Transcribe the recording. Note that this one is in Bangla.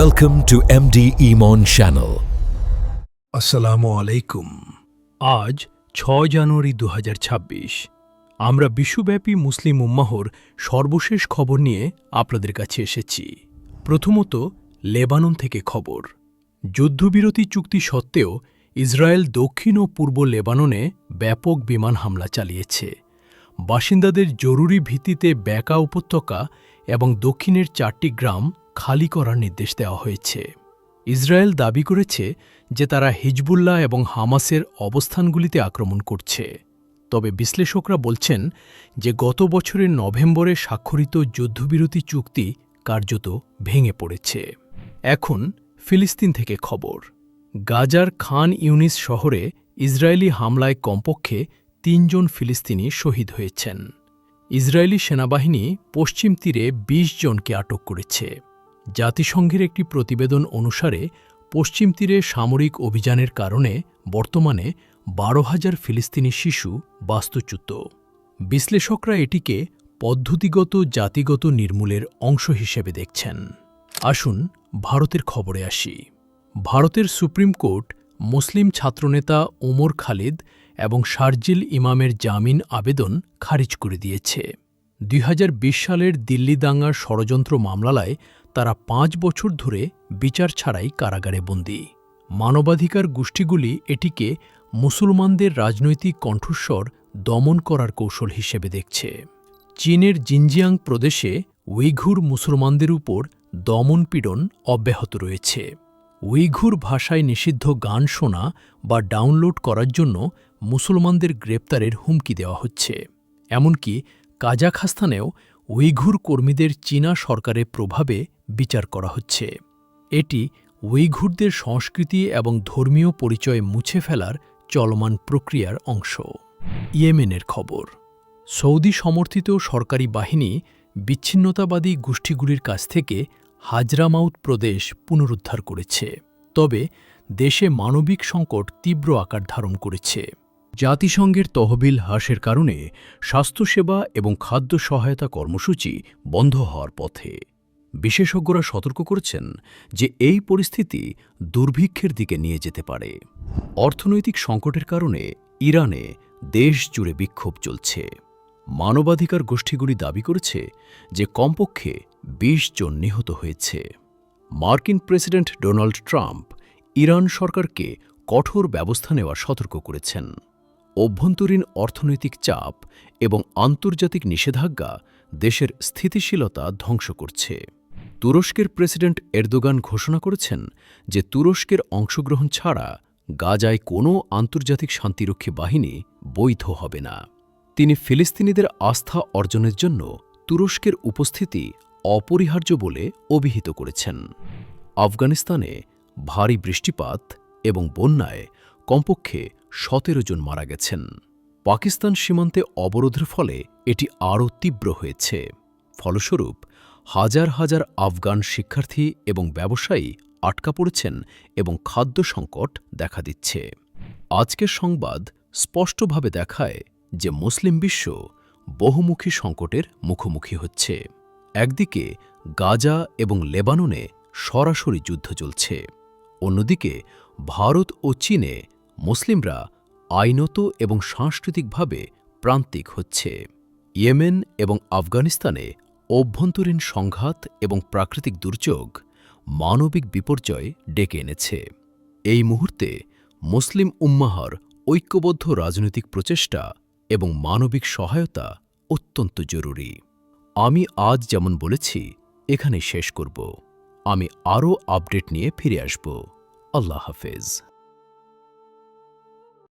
Welcome to MD Imon Channel. আসসালামু আলাইকুম আজ ছয় জানুয়ারি দু হাজার ছাব্বিশ। আমরা বিশ্বব্যাপী মুসলিম উম্মাহর সর্বশেষ খবর নিয়ে আপনাদের কাছে এসেছি। প্রথমত লেবানন থেকে খবর। যুদ্ধবিরতি চুক্তি সত্ত্বেও ইসরায়েল দক্ষিণ ও পূর্ব লেবাননে ব্যাপক বিমান হামলা চালিয়েছে। বাসিন্দাদের জরুরি ভিত্তিতে ব্যাকা উপত্যকা এবং দক্ষিণের চারটি গ্রাম খালি করার নির্দেশ দেওয়া হয়েছে। ইসরায়েল দাবি করেছে যে তারা হিজবুল্লাহ এবং হামাসের অবস্থানগুলিতে আক্রমণ করছে। তবে বিশ্লেষকরা বলছেন যে গত বছরের নভেম্বরে স্বাক্ষরিত যুদ্ধবিরতি চুক্তি কার্যত ভেঙে পড়েছে। এখন ফিলিস্তিন থেকে খবর, গাজার খান ইউনিস শহরে ইসরায়েলি হামলায় কমপক্ষে তিনজন ফিলিস্তিনি শহীদ হয়েছেন। ইসরায়েলি সেনাবাহিনী পশ্চিম তীরে ২০ জনকে আটক করেছে। জাতিসংঘের একটি প্রতিবেদন অনুসারে, পশ্চিম তীরে সামরিক অভিযানের কারণে বর্তমানে বারো হাজার ফিলিস্তিনি শিশু বাস্তুচ্যুত। বিশ্লেষকরা এটিকে পদ্ধতিগত জাতিগত নির্মূলের অংশ হিসেবে দেখছেন। আসুন ভারতের খবরে আসি। ভারতের সুপ্রিম কোর্ট মুসলিম ছাত্রনেতা ওমর খালিদ এবং শারজিল ইমামের জামিন আবেদন খারিজ করে দিয়েছে। দুই হাজার বিশ সালের দিল্লি দাঙ্গার ষড়যন্ত্র মামলায় তারা পাঁচ বছর ধরে বিচার ছাড়াই কারাগারে বন্দী। মানবাধিকার গোষ্ঠীগুলি এটিকে মুসলমানদের রাজনৈতিক কণ্ঠস্বর দমন করার কৌশল হিসেবে দেখছে। চীনের জিনজিয়াং প্রদেশে উইঘুর মুসলমানদের উপর দমনপীড়ন অব্যাহত রয়েছে। উইঘুর ভাষায় নিষিদ্ধ গান শোনা বা ডাউনলোড করার জন্য মুসলমানদের গ্রেপ্তারের হুমকি দেওয়া হচ্ছে। এমনকি কাজাখস্তানেও উইঘুর কর্মীদের চীনা সরকারের প্রভাবে বিচার করা হচ্ছে। এটি উইঘুরদের সংস্কৃতি এবং ধর্মীয় পরিচয় মুছে ফেলার চলমান প্রক্রিয়ার অংশ। ইয়েমেনের খবর। সৌদি সমর্থিত সরকারি বাহিনী বিচ্ছিন্নতাবাদী গোষ্ঠীগুলির কাছ থেকে হাজরামাউত প্রদেশ পুনরুদ্ধার করেছে। তবে দেশে মানবিক সংকট তীব্র আকার ধারণ করেছে। জাতিসংঘের তহবিল হ্রাসের কারণে স্বাস্থ্যসেবা এবং খাদ্য সহায়তা কর্মসূচি বন্ধ হওয়ার পথে। বিশেষজ্ঞরা সতর্ক করেছেন যে এই পরিস্থিতি দুর্ভিক্ষের দিকে নিয়ে যেতে পারে। অর্থনৈতিক সংকটের কারণে ইরানে দেশ জুড়ে বিক্ষোভ চলছে। মানবাধিকার গোষ্ঠীগুলি দাবি করেছে যে কমপক্ষে ২০ জন নিহত হয়েছে। মার্কিন প্রেসিডেন্ট ডোনাল্ড ট্রাম্প ইরান সরকারকে কঠোর ব্যবস্থা নেওয়ার সতর্ক করেছেন। অভ্যন্তরীণ অর্থনৈতিক চাপ এবং আন্তর্জাতিক নিষেধাজ্ঞা দেশের স্থিতিশীলতা ধ্বংস করছে। তুরস্কের প্রেসিডেন্ট এরদোগান ঘোষণা করেছেন যে তুরস্কের অংশগ্রহণ ছাড়া গাজায় কোনো আন্তর্জাতিক শান্তিরক্ষী বাহিনী বৈধ হবে না। তিনি ফিলিস্তিনিদের আস্থা অর্জনের জন্য তুরস্কের উপস্থিতি অপরিহার্য বলে অভিহিত করেছেন। আফগানিস্তানে ভারী বৃষ্টিপাত এবং বন্যায় কমপক্ষে সতেরো জন মারা গেছেন। পাকিস্তান সীমান্তে অবরোধের ফলে এটি আরও তীব্র হয়েছে। ফলস্বরূপ, হাজার হাজার আফগান শিক্ষার্থী এবং ব্যবসায়ী আটকা পড়েছেন এবং খাদ্য সংকট দেখা দিচ্ছে। আজকের সংবাদ স্পষ্টভাবে দেখায় যে মুসলিম বিশ্ব বহুমুখী সংকটের মুখোমুখি হচ্ছে। একদিকে গাজা এবং লেবাননে সরাসরি যুদ্ধ চলছে, অন্যদিকে ভারত ও চীনে মুসলিমরা আইনত এবং সাংস্কৃতিকভাবে প্রান্তিক হচ্ছে। ইয়েমেন এবং আফগানিস্তানে অভ্যন্তরীণ সংঘাত এবং প্রাকৃতিক দুর্যোগ মানবিক বিপর্যয় ডেকে এনেছে। এই মুহূর্তে মুসলিম উম্মাহর ঐক্যবদ্ধ রাজনৈতিক প্রচেষ্টা এবং মানবিক সহায়তা অত্যন্ত জরুরি। আমি আজ যেমন বলেছি এখানে শেষ করব। আমি আরও আপডেট নিয়ে ফিরে আসব। আল্লাহ হাফেজ।